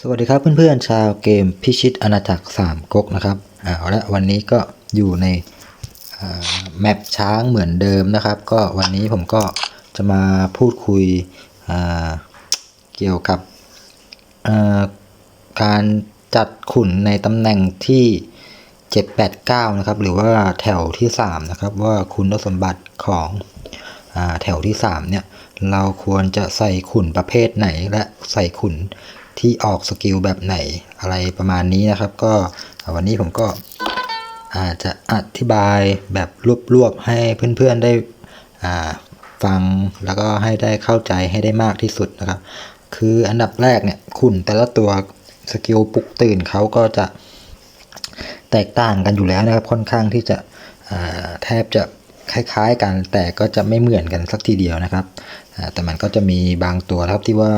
สวัสดีครับเพื่อนๆชาวเกมพิชิตอาณาจักรสามก๊กนะครับเอาละวันนี้ก็อยู่ในแมปช้างเหมือนเดิมนะครับ ก็วันนี้ผมก็จะมาพูดคุยเกี่ยวกับาการจัดขุนในตำแหน่งที่ 789 นะครับ หรือว่าแถวที่ 3 นะครับ ว่าคุณสมบัติของแถวที่ 3 เนี่ยเราควรจะใส่ขุนประเภทไหนและใส่ขุน ที่ออกสกิลแบบไหนอะไรประมาณนี้นะครับ ก็วันนี้ผมก็อาจจะอธิบายแบบรวบๆให้เพื่อนๆได้ฟังแล้วก็ให้ได้เข้าใจให้ได้มากที่สุดนะครับ คืออันดับแรกเนี่ยขุนแต่ละตัวสกิลปลุกตื่นเขาก็จะแตกต่างกันอยู่แล้วนะครับ ค่อนข้างที่จะแทบจะคล้ายๆกันแต่ก็จะไม่เหมือนกันสักทีเดียวนะครับแต่มันก็จะมีบางตัวนะครับที่ว่า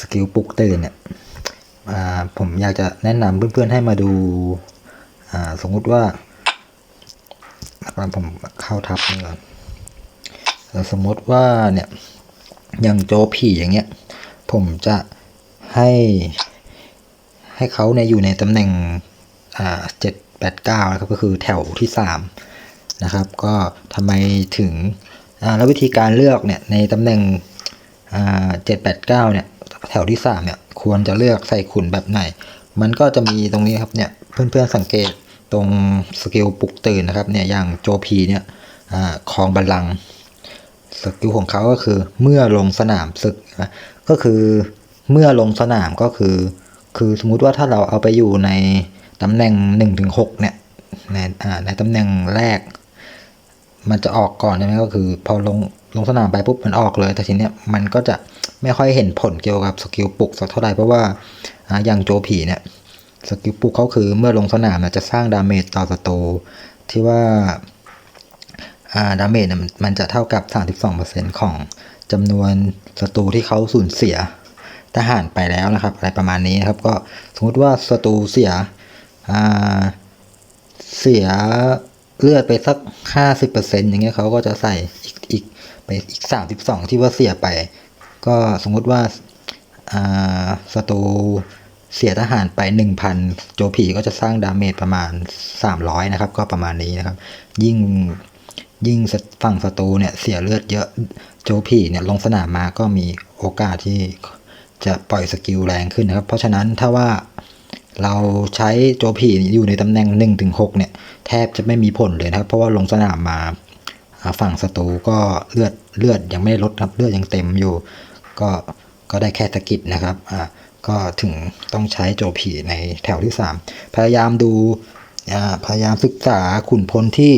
สกิลปลุกตื่นเนี่ยผมอยากจะแนะนำเพื่อนๆให้มาดูาสมมุติว่าผมเข้าทับนี่ก่อนสมมติว่าเนี่ยอย่างโจผีอย่างเงี้ย ผมจะให้ให้เขาเนี่ยอยู่ในตำแหน่งเจ็ดแปดเก้านะครับก็คือแถวที่สามนะครับ ก็ทำไมถึงแล้ววิธีการเลือกเนี่ยในตำแหน่งเจ็ดแปดเก้าเนี่ย แถวที่สามเนี่ยควรจะเลือกใส่ขุนแบบไหน มันก็จะมีตรงนี้ครับเนี่ยเพื่อนๆสังเกตตรงสกิลปลุกตื่นนะครับเนี่ยอย่างโจพีเนี่ยอ่าครองบัลลังสกิลของเขาก็คือเมื่อลงสนามศึกนะก็คือเมื่อลงสนามก็คือ คือสมมุติว่าถ้าเราเอาไปอยู่ในตำแหน่ง1นถึงหเนี่ยในอ่าในตำแหน่งแรก มันจะออกก่อนใช่ไหมก็คือ พอลง ลงสนามไปปุ๊บมันออกเลย แต่ทีเนี้ยมันก็จะไม่ค่อยเห็นผลเกี่ยวกับสกิลปลุกสักเท่าไหร่เพราะว่าอย่างโจผีเนี่ยสกิลปลุกเขาคือเมื่อลงสนามจะสร้างดาเมจต่อศัตรูที่ว่าดาเมจเนี่ยมันมันจะเท่ากับ 32%ของจำนวนศัตรูที่เขาสูญเสียทหารไปแล้วนะครับ อะไรประมาณนี้นะครับก็สมมติว่าศัตรูเสียเสียเลือดไปสัก 50%อย่างเงี้ยเขาก็จะใส่อีกอีก ไปอีก 32 ที่ว่าเสียไป ก็สมมุติว่าอ่าศัตรูเสียทหารไป 1,000 โจผีก็จะสร้างดาเมจประมาณ 300 นะครับ ก็ประมาณนี้นะครับ ยิ่งยิ่งฝั่งศัตรูเนี่ยเสียเลือดเยอะโจผีเนี่ยลงสนามมาก็มีโอกาสที่จะปล่อยสกิลแรงขึ้นนะครับ เพราะฉะนั้นถ้าว่าเราใช้โจผีอยู่ในตำแหน่ง1นถึงหเนี่ยแทบจะไม่มีผลเลยนะครับ เพราะว่าลงสนามมา ฝั่งศัตรูก็เลือดเลือดยังไม่ลดครับเลือดยังเต็มอยู่ ก็ก็ได้แค่ตะกิดนะครับอ่าก็ถึงต้องใช้โจผีในแถวที่ 3 พยายามดูอ่าพยายามศึกษาขุนพลที่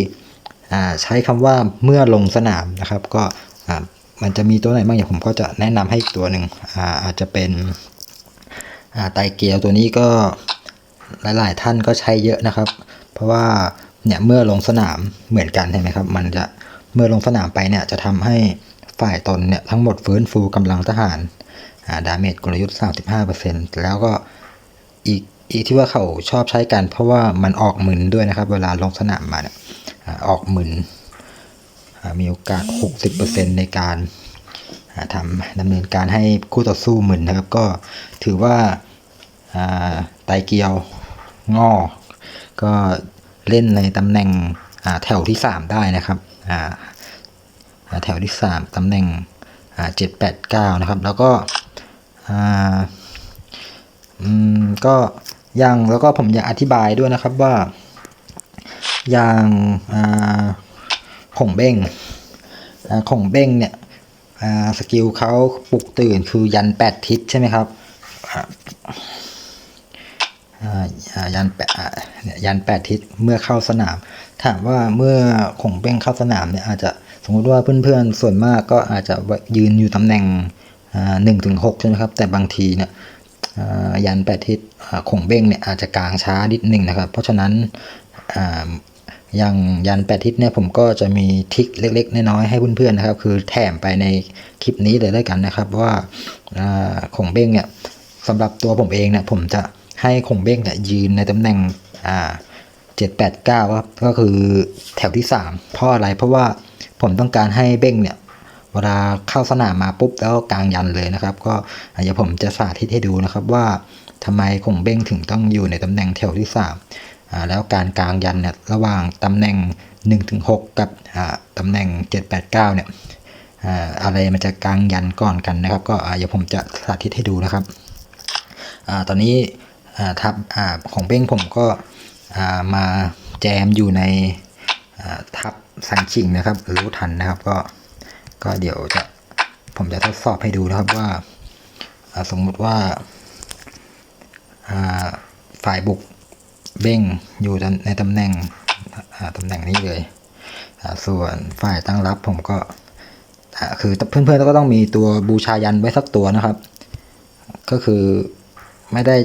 อ่าใช้คำว่าเมื่อลงสนามนะครับ ก็อ่ามันจะมีตัวไหนบ้างอย่างผมก็จะแนะนำให้อีกตัวหนึ่งอ่าอาจจะเป็นอ่าไตเกียวตัวนี้ก็หลาย ๆ ท่านก็ใช้เยอะนะครับ เพราะว่าเนี่ยเมื่อลงสนามเหมือนกันเห็นไหมครับ มันจะ เมื่อลงสนามไปเนี่ยจะทำให้ฝ่ายตนเนี่ยทั้งหมดฟื้นฟูกำลังทหารดาเมจกลยุทธ์ 35%แล้วก็อีกอีกที่ว่าเขาชอบใช้กัน เพราะว่ามันออกหมึนด้วยนะครับ เวลาลงสนามมาเนี่ยออกหมื่นมีโอกาส 60%ในการทำดำเนินการให้คู่ต่อสู้หมื่นนะครับ ก็ถือว่าไตเกียวงอ ก็เล่นในตำแหน่งแถวที่ 3 ได้นะครับ แถวที่ 3 ตำแหน่ง 7 8 9 นะครับ แล้วก็ก็ยังแล้วก็ผมอยากอธิบายด้วยนะครับว่ายางอ่งเบ้งอ่งเบ้งเนี่ยสกิลเขาปลุกตื่นคือยันแปดทิศใช่ไหมครับ ยันแปดยันแปดทิศเมื่อเข้าสนาม ถามว่าเมื่อของเบ้งเข้าสนามเนี่ยอาจจะสมมติว่าเพื่อนๆส่วนมากก็อาจจะยืนอยู่ตำแหน่งหนึ่งถึงหกใช่ไหมครับ แต่บางทีเนี่ยยันแปดทิศของเบ้งเนี่ยอาจจะกลางช้านิดหนึ่งนะครับ เพราะฉะนั้นอย่างยันแปดทิศเนี่ยผมก็จะมีทิคเล็กๆน้อยๆให้เพื่อนๆนะครับ คือแถมไปในคลิปนี้เลยแล้วยกันนะครับ ว่าอ่าของเบ้งเนี่ยสำหรับตัวผมเองเนี่ยผมจะ ให้ของเบ้งเนี่ยยืนในตำแหน่งอ่าเจ็ดแปดเก้าครับก็คือแถวที่สามเพราะอะไรเพราะว่าผมต้องการให้เบ้งเนี่ยเวลาเข้าสนามมาปุ๊บแล้วกลางยันเลยนะครับ ก็เดี๋ยวผมจะสาธิตให้ดูนะครับว่าทำไมคงเบ้งถึงต้องอยู่ในตำแหน่งแถวที่3อ่าแล้วการกลางยันเนี่ยระหว่างตำแหน่ง1ถึง6กับอ่าตำแหน่ง 7 8 9 เนี่ยอ่าอะไรมันจะกลางยันก่อนกันนะครับ ก็อ่าเดี๋ยวผมจะสาธิตให้ดูนะครับอ่าตอนนี้ ทับอของเบ้งผมก็มาแจมอยู่ในทับสังชิงนะครับ รู้ทันนะครับก็ก็เดี๋ยวจะผมจะทดสอบให้ดูนะครับว่าสมมุติว่าฝ่ายบุกเบ้งอยู่ในตำแหน่งตำแหน่งนี้เลย ส่วนฝ่ายตั้งรับผมก็คือเพื่อนๆก็ต้องมีตัวบูชายันไว้สักตัวนะครับ ก็คือไม่ได้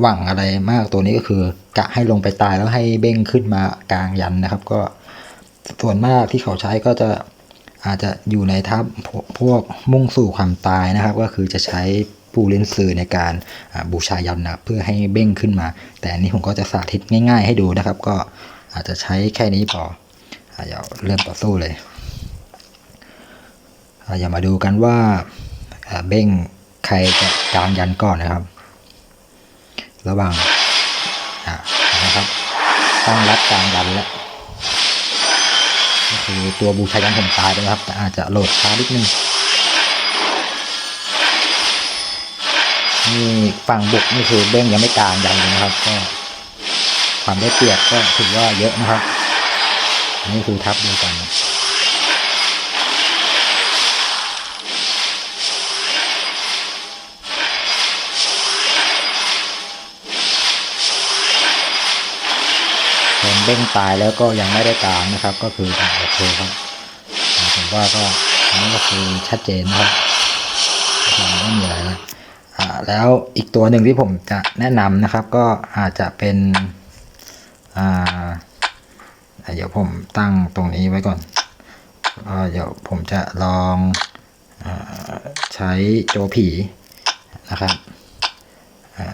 หวังอะไรมากตัวนี้ก็คือกะให้ลงไปตายแล้วให้เบ้งขึ้นมากลางยันนะครับ ก็ส่วนมากที่เขาใช้ก็จะอาจจะอยู่ในทัพพวกมุ่งสู่ความตายนะครับ ก็คือจะใช้ปูเลนซือในการบูชายันนะเพื่อให้เบ้งขึ้นมา แต่อันนี้ผมก็จะสาธิตง่าย ๆ ให้ดูนะครับ ก็อาจจะใช้แค่นี้พออ่าเดี๋ยวเริ่มต่อสู้เลยอย่ามาดูกันว่าอ่าเบ้งใครจะกลางยันก่อนนะครับ ระหว่างนะครับตั้งรับกลางยันแล้วก็คือตัวบูชายันผมตายไปครับ แต่อาจจะโหลดช้านิดนึงนี่ฝั่งบุกนี่คือเบ้งยังไม่กลางยันเลยนะครับ ก็ความได้เปรียบก็ถือว่าเยอะนะครับ นี่คือทับดูกัน เบ้งตายแล้วก็ยังไม่ได้กางนะครับ ก็คือโอเคครับผมว่าก็อันนี้ก็คือชัดเจนนะครับไม่มีอะไรแล้วอ่าแล้วอีกตัวหนึ่งที่ผมจะแนะนำนะครับ ก็อาจจะเป็นอ่าเดี๋ยวผมตั้งตรงนี้ไว้ก่อนก็เดี๋ยวผมจะลองอใช้โจผีนะครับอ่า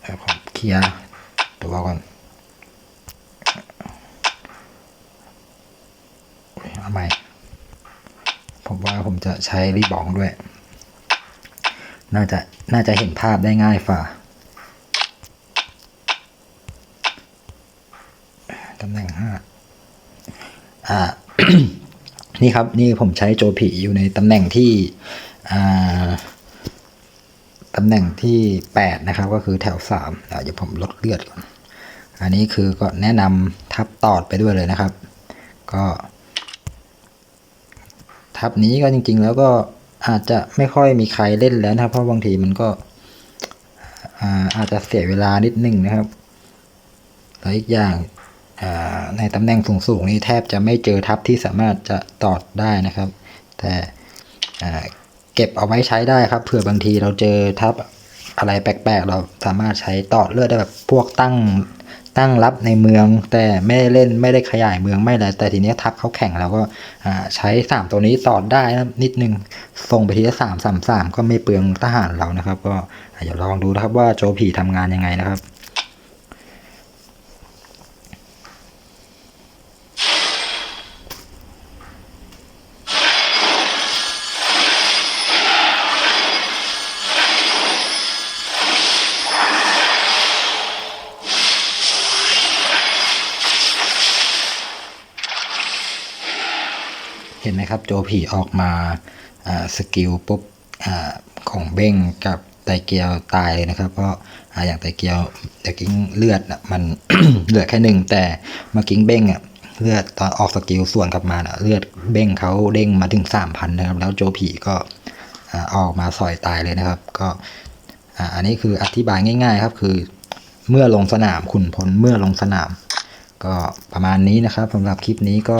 เดี๋ยวผมเคลียร์ ตัวก่อนเอาใหม่ ผมว่าผมจะ ใช้รีบองด้วย น่าจะน่าจะเห็นภาพได้ง่ายฝ่าตำแหน่งห้าอ่า นี่ครับ นี่ผมใช้โจผีอยู่ในตำแหน่งที่อ่าตำแหน่งที่แปดนะครับ ก็คือแถวสามเดี๋ยวผมลดเลือดก่อน อันนี้คือก็แนะนำทับตอดไปด้วยเลยนะครับ ก็ ทับนี้ก็จริง ๆ แล้วก็อาจจะไม่ค่อยมีใครเล่นแล้วนะครับ เพราะบางทีมันก็อาจจะเสียเวลานิดนึงนะครับแล้วอีกอย่างในตำแหน่งสูงๆนี้แทบจะไม่เจอทับที่สามารถจะตอดได้นะครับ แต่เก็บเอาไว้ใช้ได้ครับเผื่อบางทีเราเจอทับอะไรแปลกๆ เราสามารถใช้ตอดเลือดได้แบบพวกตั้ง ตั้งรับในเมือง แต่ไม่ได้เล่นไม่ได้ขยายเมืองไม่อะไรแต่ทีนี้ทัพเขาแข่งเราก็ใช้สามตัวนี้ตอดได้นะนิดนึงส่งไปทีละสามสามสามก็ไม่เปลืองทหารเรานะครับ ก็อ่าเดี๋ยวลองดูนะครับว่าโจผีทำงานยังไงนะครับ เห็นไหมครับโจผีออกมาสกิลปุ๊บอของเบ้งกับไตเกียวตายเลยนะครับ เพราะอย่างไตเกียวตะกิ้งเลือดน่ะมันเหลือแค่หนึ่งแต่เมื่อกิ้งเบ้งอะเลือดตอนออกสกิลส่วนกลับมาเลือดเบ้งเขาเด้งมาถึงสามพันนะครับแล้วโจผีก็ออกมาสอยตายเลยนะครับ ก็อันนี้คืออธิบายง่าย ๆ ครับคือเมื่อลงสนามขุนพลเมื่อลงสนาม ก็ประมาณนี้นะครับสำหรับคลิปนี้ก็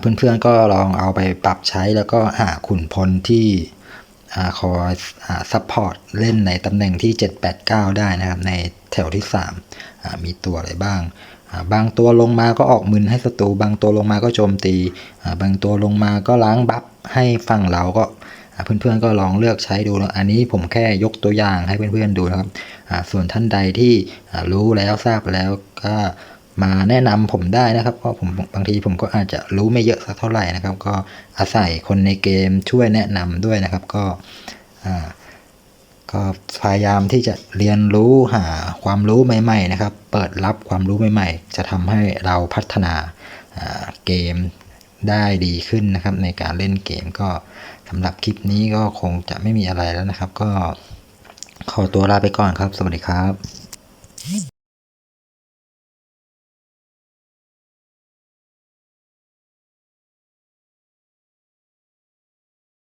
เพื่อนๆก็ลองเอาไปปรับใช้แล้วก็หาขุนพลที่คอยซัพพอร์ตเล่นในตำแหน่งที่ 789 ได้นะครับ ในแถวที่3อ่ามีตัวอะไรบ้าง บางตัวลงมาก็ออกมึนให้ศัตรู บางตัวลงมาก็โจมตี บางตัวลงมาก็ล้างบัฟให้ฝั่งเราก็เพื่อนๆก็ลองเลือกใช้ดูนะอันนี้ผมแค่ยกตัวอย่างให้เพื่อนๆดูนะครับ ส่วนท่านใดที่รู้แล้วทราบแล้วก็ มาแนะนำผมได้นะครับเพราะผมบางทีผมก็อาจจะรู้ไม่เยอะสักเท่าไหร่นะครับ ก็อาศัยคนในเกมช่วยแนะนำด้วยนะครับ ก็ก็พยายามที่จะเรียนรู้หาความรู้ใหม่ ๆ นะครับ เปิดรับความรู้ใหม่ ๆ จะทำให้เราพัฒนาเกมได้ดีขึ้นนะครับ ในการเล่นเกมก็สำหรับคลิปนี้ก็คงจะไม่มีอะไรแล้วนะครับ ก็ขอตัวลาไปก่อนครับ สวัสดีครับ